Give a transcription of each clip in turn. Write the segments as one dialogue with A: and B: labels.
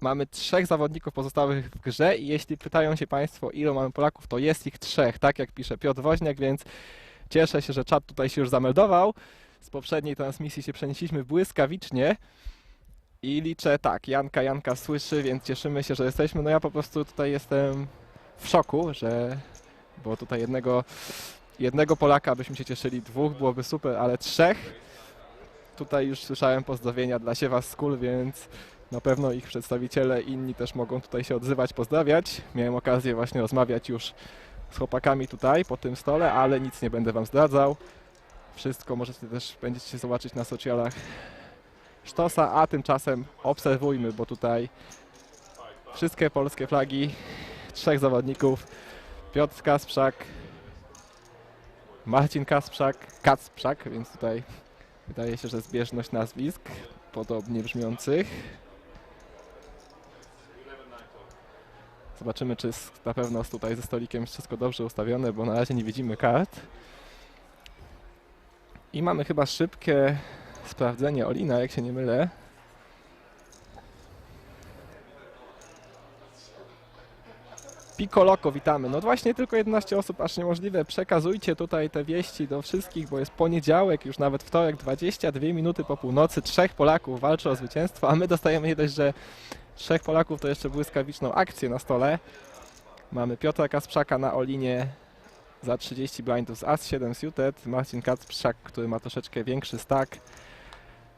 A: Mamy trzech zawodników pozostałych w grze i jeśli pytają się Państwo, ilu mamy Polaków, to jest ich trzech, tak jak pisze Piotr Woźniak, więc cieszę się, że czat tutaj się już zameldował. Z poprzedniej transmisji się przenieśliśmy błyskawicznie i liczę tak, Janka, Janka słyszy, więc cieszymy się, że jesteśmy. No ja po prostu tutaj jestem w szoku, że było tutaj jednego, jednego Polaka, byśmy się cieszyli, dwóch byłoby super, ale trzech. Tutaj już słyszałem pozdrowienia dla Siewa Skul, więc na pewno ich przedstawiciele inni też mogą tutaj się odzywać, pozdrawiać. Miałem okazję właśnie rozmawiać już z chłopakami tutaj po tym stole, ale nic nie będę wam zdradzał. Wszystko możecie też będziecie zobaczyć na socialach Sztosa, a tymczasem obserwujmy, bo tutaj wszystkie polskie flagi, trzech zawodników, Piotr Kasprzak, Marcin Kasprzak, Kacprzak, więc tutaj wydaje się, że zbieżność nazwisk podobnie brzmiących. Zobaczymy, czy na pewno tutaj ze stolikiem wszystko dobrze ustawione, bo na razie nie widzimy kart. I mamy chyba szybkie sprawdzenie Olina, jak się nie mylę. Pikoloko, witamy. No właśnie tylko 11 osób, aż niemożliwe. Przekazujcie tutaj te wieści do wszystkich, bo jest poniedziałek, już nawet wtorek, 22 minuty po północy. Trzech Polaków walczy o zwycięstwo, a my dostajemy nie dość, że trzech Polaków to jeszcze błyskawiczną akcję na stole. Mamy Piotra Kasprzaka na Olinie za 30 blindów z As-7 suited. Marcin Kasprzak, który ma troszeczkę większy stack.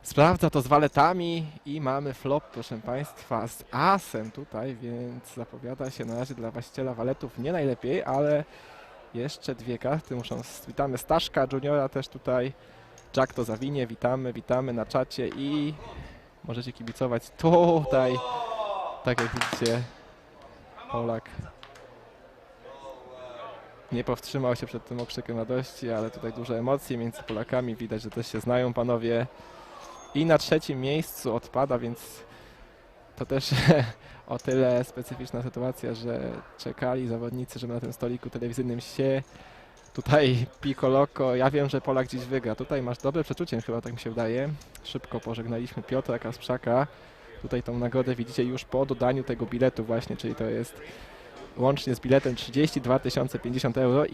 A: Sprawdza to z waletami i mamy flop, proszę Państwa, z asem tutaj, więc zapowiada się na razie dla właściciela waletów nie najlepiej, ale jeszcze dwie karty muszą... Witamy Staszka, Juniora też tutaj. Jack to zawinie, witamy, witamy na czacie i możecie kibicować tutaj, tak jak widzicie, Polak nie powstrzymał się przed tym okrzykiem radości, ale tutaj duże emocje między Polakami, widać, że też się znają panowie. I na trzecim miejscu odpada, więc to też o tyle specyficzna sytuacja, że czekali zawodnicy, żeby na tym stoliku telewizyjnym się tutaj Pikoloko. Ja wiem, że Polak dziś wygra. Tutaj masz dobre przeczucie, chyba tak mi się wydaje. Szybko pożegnaliśmy Piotra Kasprzaka. Tutaj tą nagrodę widzicie już po dodaniu tego biletu właśnie, czyli to jest łącznie z biletem 32 050 euro